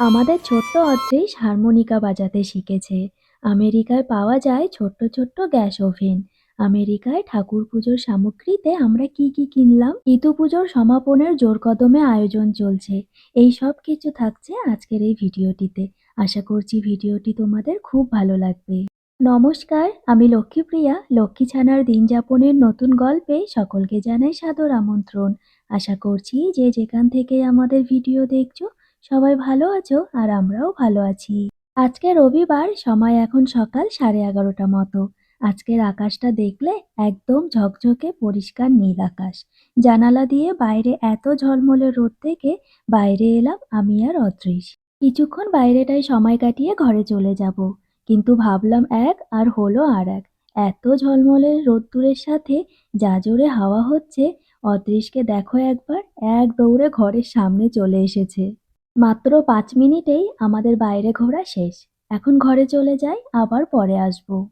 আমাদের ছোট্ট অদ্রিস হারমোনিকা বাজাতে শিখেছে। আমেরিকায় পাওয়া যায় ছোট্ট ছোট্ট গ্যাস ওভেন। আমেরিকায় ঠাকুর পুজোর সামগ্রীতে আমরা কি কি কিনলাম? ইতু পুজোর সমাপনের জোর কদমে আয়োজন চলছে। এই সব কিছু থাকছে আজকের এই ভিডিওটিতে। আশা করছি ভিডিওটি তোমাদের খুব ভালো লাগবে। নমস্কার, আমি লক্ষ্মীপ্রিয়া। লক্ষ্মী ছানার দিন যাপনের নতুন গল্পে সকলকে জানাই সাদর আমন্ত্রণ। আশা করছি যে যেখান থেকে আমাদের ভিডিও দেখছ সবাই ভালো আছো আর আমরাও ভালো আছি। আজকে রবিবার, সময় এখন সকাল সাড়ে এগারোটা মতো। আজকের আকাশটা দেখলে একদম ঝকঝকে পরিষ্কার নীল আকাশ। জানালা দিয়ে বাইরে এত ঝলমলে রোদ থেকে বাইরে এলাম আমি আর অদৃশ। কিছুক্ষণ বাইরেটায় সময় কাটিয়ে ঘরে চলে যাব, কিন্তু ভাবলাম এক আর হলো আর এক। এত ঝলমলে রোদ্দুরের সাথে যা জোরে হাওয়া হচ্ছে, অদৃশকে দেখো একবার, এক দৌড়ে ঘরের সামনে চলে এসেছে। মাত্র পাঁচ মিনিটেই আমাদের বাইরে ঘোরা শেষ। এখন ঘরে চলে যাই আবার পরে আসব।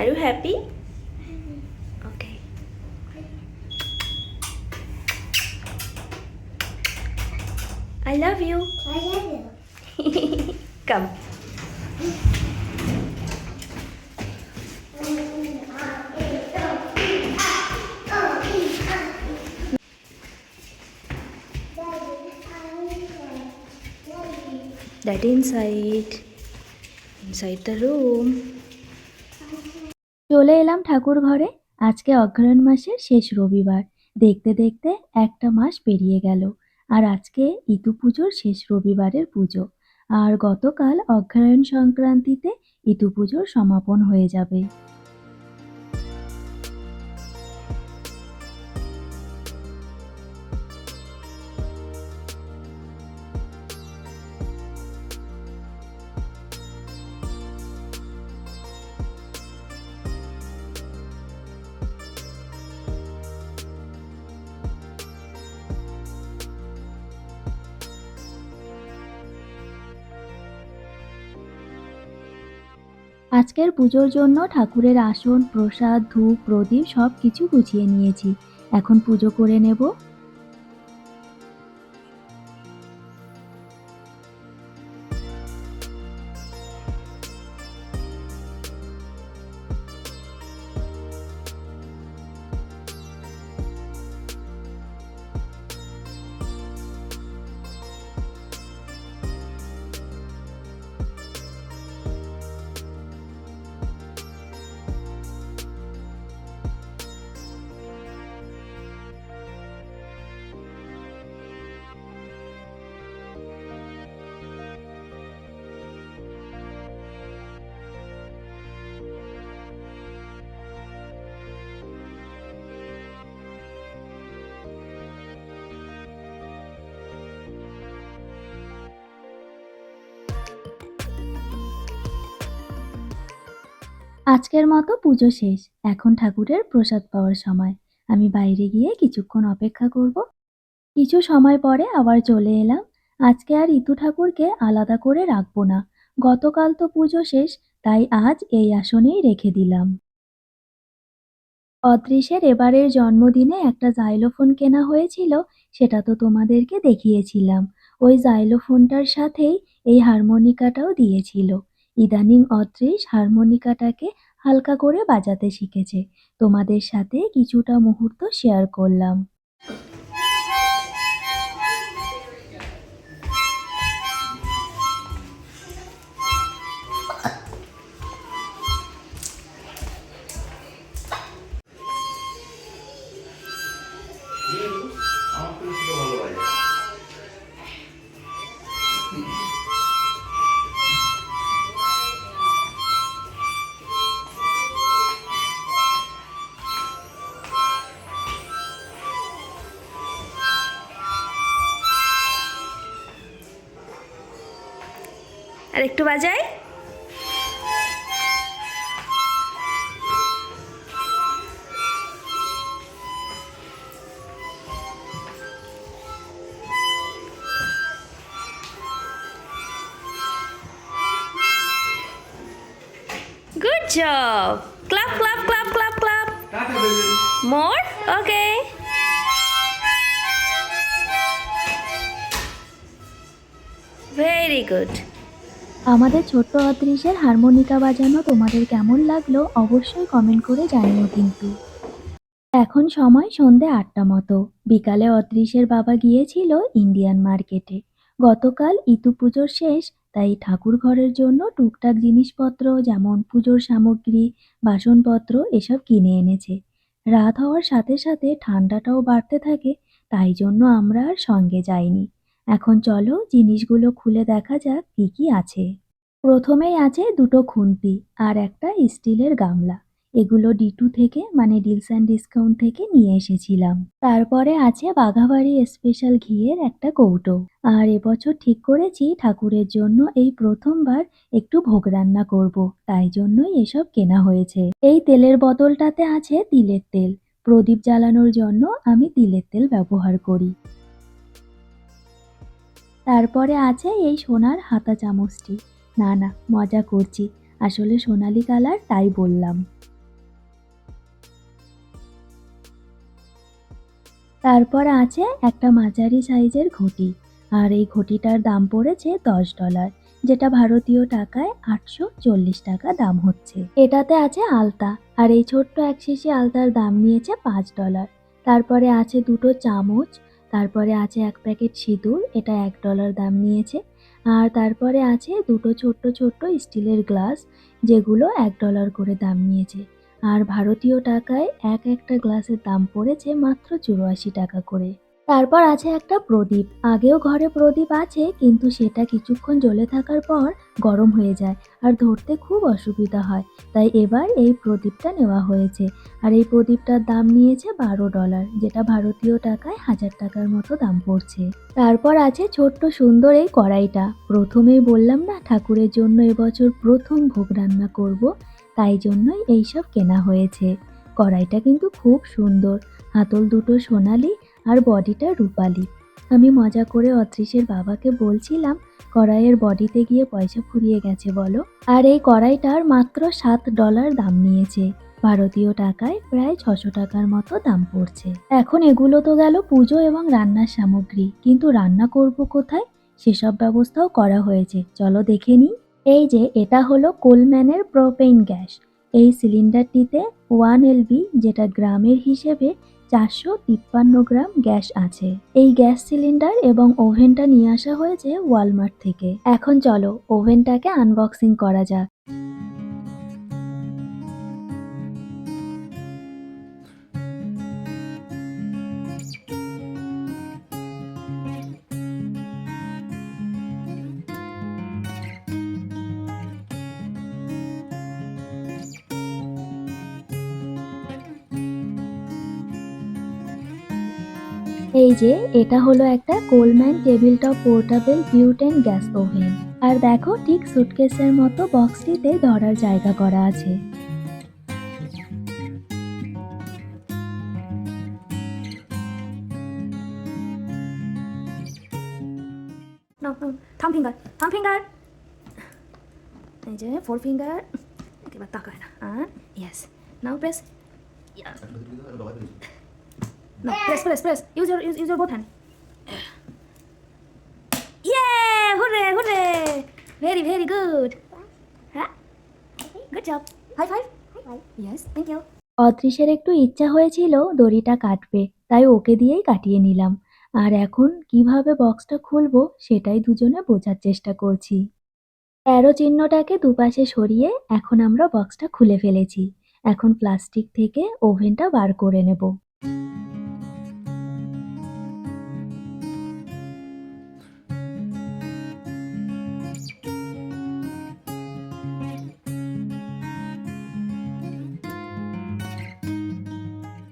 Are you happy? Okay. I love you. I love you. Come. Daddy inside. Inside the room. চলে এলাম ঠাকুর ঘরে। আজকে অগ্রহায়ণ মাসের শেষ রবিবার। দেখতে দেখতে একটা মাস পেরিয়ে গেল আর আজকে ইতু পুজোর শেষ রবিবারের পুজো। আর গতকাল অগ্রহায়ণ সংক্রান্তিতে ইতু পুজোর সমাপন হয়ে যাবে। আজকের পুজোর জন্য ঠাকুরের আসন, প্রসাদ, ধূপ, প্রদীপ সব কিছু গুছিয়ে নিয়েছি। এখন পুজো করে নেব। আজকের মতো পুজো শেষ। এখন ঠাকুরের প্রসাদ পাওয়ার সময়। আমি বাইরে গিয়ে কিছুক্ষণ অপেক্ষা করব। কিছু সময় পরে আবার চলে এলাম। আজকে আর ইতু ঠাকুরকে আলাদা করে রাখব না। গতকাল তো পুজো শেষ, তাই আজ এই আসনেই রেখে দিলাম। অদৃশের এবারের জন্মদিনে একটা জাইলোফোন কেনা হয়েছিল, সেটা তো তোমাদেরকে দেখিয়েছিলাম। ওই জাইলোফোনটার সাথেই এই হারমোনিকাটাও দিয়েছিল। ইদানিং অদৃশ হারমোনিকাটাকে হালকা করে বাজাতে শিখেছে। তোমাদের সাথে কিছুটা মুহূর্ত শেয়ার করলাম। আর একটু বাজাই Good job. Clap, clap, clap, clap, clap. More? Okay. Very good. আমাদের ছোট্ট অদৃশ্যের হারমোনিকা বাজানো তোমাদের কেমন লাগল অবশ্যই কমেন্ট করে জানিও কিন্তু। এখন সময় সন্ধে আটটা মতো। বিকালে অদৃশ্যের বাবা গিয়েছিল ইন্ডিয়ান মার্কেটে। গতকাল ইতু পুজোর শেষ, তাই ঠাকুর ঘরের জন্য টুকটাক জিনিসপত্র যেমন পুজোর সামগ্রী, বাসনপত্র এসব কিনে এনেছে। রাত হওয়ার সাথে সাথে ঠান্ডাটাও বাড়তে থাকে, তাই জন্য আমরা আর সঙ্গে যাইনি। এখন চলো জিনিসগুলো খুলে দেখা যাক কি কি আছে। প্রথমেই আছে দুটো খুন্তি আর একটা স্টিলের গামলা। এগুলো ডিটু থেকে মানে ডিলস অ্যান্ড ডিসকাউন্ট থেকে নিয়ে এসেছিলাম। তারপরে আছে বাঘাবাড়ি স্পেশাল ঘিয়ের একটা কৌটো। আর এবছর ঠিক করেছি ঠাকুরের জন্য এই প্রথমবার একটু ভোগ রান্না করব, তাই জন্যই এসব কেনা হয়েছে। এই তেলের বদলটাতে আছে তিলের তেল। প্রদীপ জ্বালানোর জন্য আমি তিলের তেল ব্যবহার করি। তারপরে আছে এই সোনার হাতা চামচটি। না না, মজা করছি। আসলে সোনালি কালার তাই বললাম। তারপর আছে একটা মাঝারি সাইজের ঘটি। আর এই ঘটিটার দাম পড়েছে দশ ডলার, যেটা ভারতীয় টাকায় আটশো চল্লিশ টাকা দাম হচ্ছে। এটাতে আছে আলতা, আর এই ছোট্ট এক শিশি আলতার দাম নিয়েছে পাঁচ ডলার। তারপরে আছে দুটো চামচ তারপরে আছে এক প্যাকেট সিঁদুর, এটা এক ডলার দাম নিয়েছে। আর তারপরে আছে দুটো ছোট্ট ছোট্ট স্টিলের গ্লাস, যেগুলো এক ডলার করে দাম নিয়েছে। আর ভারতীয় টাকায় এক একটা গ্লাসের দাম পড়েছে মাত্র চুরাশি টাকা করে। তারপর আছে একটা প্রদীপ। আগেও ঘরে প্রদীপ আছে, কিন্তু সেটা কিছুক্ষণ জ্বলে থাকার পর গরম হয়ে যায় আর ধরতে খুব অসুবিধা হয়। তাই এবার এই প্রদীপটা নেওয়া হয়েছে। আর এই প্রদীপটার দাম নিয়েছে বারো ডলার, যেটা ভারতীয় টাকায় হাজার টাকার মতো দাম পড়ছে। তারপর আছে ছোট্ট সুন্দর এই কড়াইটা। প্রথমেই বললাম না, ঠাকুরের জন্য এবছর প্রথম ভোগ রান্না করব, তাই জন্যই এইসব কেনা হয়েছে। কড়াইটা কিন্তু খুব সুন্দর। হাতল দুটো সোনালি আর বডিটা রূপালি। আমি মজা করে অদৃশ্যের বাবাকে বলছিলাম, কড়াইয়ের বডিতে গিয়ে পয়সা ফুরিয়ে গেছে বলো। আর এই কড়াইটার মাত্র সাত ডলার দাম নিয়েছে। ভারতীয় টাকায় প্রায় ছশো টাকার মতো দাম পড়ছে। এখন এগুলো তো গেল পুজো এবং রান্নার সামগ্রী। কিন্তু রান্না করব কোথায়? সেসব ব্যবস্থাও করা হয়েছে। চলো দেখে নিই। এই যে, এটা হলো কোলম্যানের প্রোপেইন গ্যাস। এই সিলিন্ডারটিতে ওয়ান এলবি, যেটা গ্রামের হিসেবে চারশো তিপ্পান্ন গ্রাম গ্যাস আছে। এই গ্যাস সিলিন্ডার এবং ওভেনটা নিয়ে আসা হয়েছে ওয়ালমার্ট থেকে। এখন চলো, ওভেনটাকে আনবক্সিং করা যাক। এই যে, এটা হলো একটা Coleman table top portable butane gas oven আর দেখো, ঠিক সুটকেসের মতো বক্সটিতে ধরার জায়গা করা আছে। এই যে ফোর ফিঙ্গার তাকায় না। নাও press No, press, press, press. Use your, use, use your both hand. Yeah! Hooray, hooray! Very, very good. Good job. High five. High five. Yes, thank you. অদৃশ্যের একটু ইচ্ছা হয়েছিল দড়িটা কাটবে তাই ওকে দিয়েই কাটিয়ে নিলাম আর এখন কীভাবে বক্সটা খুলবো সেটাই দুজনে বোঝার চেষ্টা করছি অ্যারো চিহ্নটাকে দুপাশে সরিয়ে এখন আমরা বক্সটা খুলে ফেলেছি এখন প্লাস্টিক থেকে ওভেনটা বার করে নেব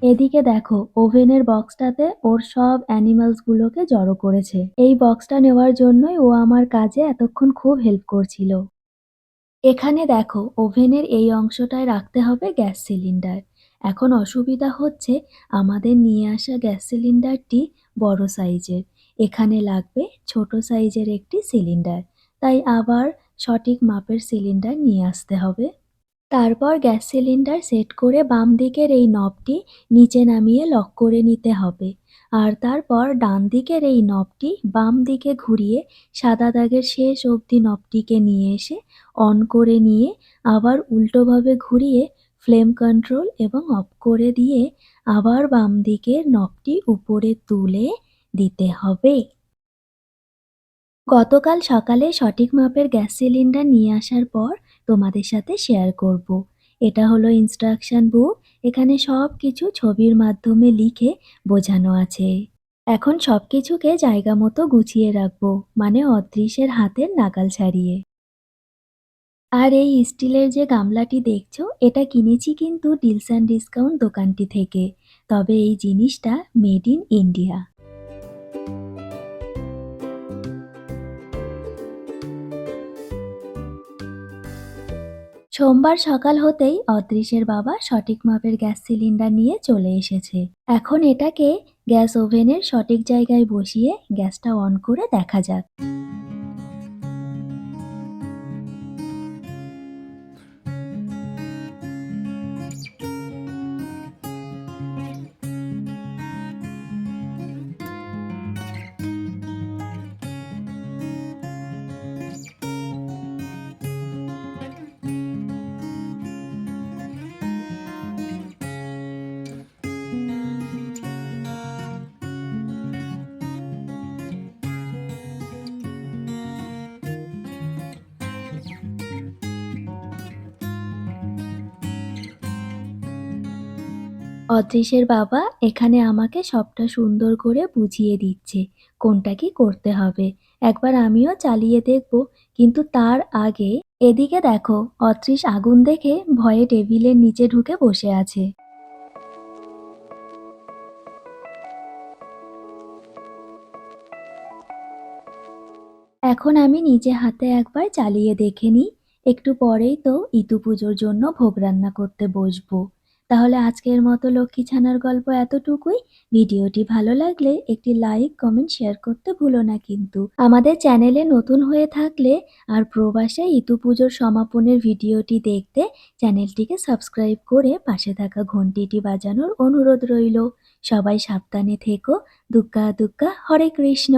এদিকে দেখো, ওভেনের বক্সটাতে ওর সব অ্যানিমালসগুলোকে জড়ো করেছে। এই বক্সটা নেওয়ার জন্যই ও আমার কাজে এতক্ষণ খুব হেল্প করছিল। এখানে দেখো, ওভেনের এই অংশটায় রাখতে হবে গ্যাস সিলিন্ডার। এখন অসুবিধা হচ্ছে আমাদের নিয়ে আসা গ্যাস সিলিন্ডারটি বড় সাইজের। এখানে লাগবে ছোট সাইজের একটি সিলিন্ডার। তাই আবার সঠিক মাপের সিলিন্ডার নিয়ে আসতে হবে। তারপর গ্যাস সিলিন্ডার সেট করে বাম দিকের এই নবটি নিচে নামিয়ে লক করে নিতে হবে। আর তারপর ডান দিকের এই নবটি বাম দিকে ঘুরিয়ে সাদা দাগের শেষ অবধি নবটিকে নিয়ে এসে অন করে নিয়ে আবার উল্টোভাবে ঘুরিয়ে ফ্লেম কন্ট্রোল এবং অফ করে দিয়ে আবার বাম দিকের নবটি উপরে তুলে দিতে হবে। গতকাল সকালে সঠিক মাপের গ্যাস সিলিন্ডার নিয়ে আসার পর তোমাদের সাথে শেয়ার করব। এটা হলো ইনস্ট্রাকশন বুক এখানে সব কিছু ছবির মাধ্যমে লিখে বোঝানো আছে। এখন সব কিছুকে জায়গা মতো গুছিয়ে রাখব মানে অদৃশ্যের হাতের নাগাল ছাড়িয়ে। আর এই স্টিলের যে গামলাটি দেখছ, এটা কিনেছি কিন্তু ডিলস অ্যান্ড ডিসকাউন্ট দোকানটি থেকে। তবে এই জিনিসটা মেড ইন ইন্ডিয়া সোমবার সকাল হতেই অদৃশ্যের বাবা সঠিক মাপের গ্যাস সিলিন্ডার নিয়ে চলে এসেছে। এখন এটাকে গ্যাস ওভেনের সঠিক জায়গায় বসিয়ে গ্যাসটা অন করে দেখা যাক। অদৃশ্যের বাবা এখানে আমাকে সবটা সুন্দর করে বুঝিয়ে দিচ্ছে, কোনটা কি করতে হবে। একবার আমিও চালিয়ে দেখব, কিন্তু তার আগে এদিকে দেখো অদৃশ আগুন দেখে ভয়ে টেবিলের নিচে ঢুকে বসে আছে। এখন আমি নিজে হাতে একবার চালিয়ে দেখে নিই, একটু পরেই তো ইতু পুজোর জন্য ভোগ রান্না করতে বসবো। তাহলে আজকের মতো লক্ষ্মী ছানার গল্প এতটুকুই। ভিডিওটি ভালো লাগলে একটি লাইক কমেন্ট শেয়ার করতে ভুলো না কিন্তু। আমাদের চ্যানেলে নতুন হয়ে থাকলে আর প্রবাসে ইতু পুজোর সমাপনের ভিডিওটি দেখতে চ্যানেলটিকে সাবস্ক্রাইব করে পাশে থাকা ঘন্টিটি বাজানোর অনুরোধ রইল। সবাই সাবধানে থেকো। দুগ্গা দুগ্গা, হরে কৃষ্ণ।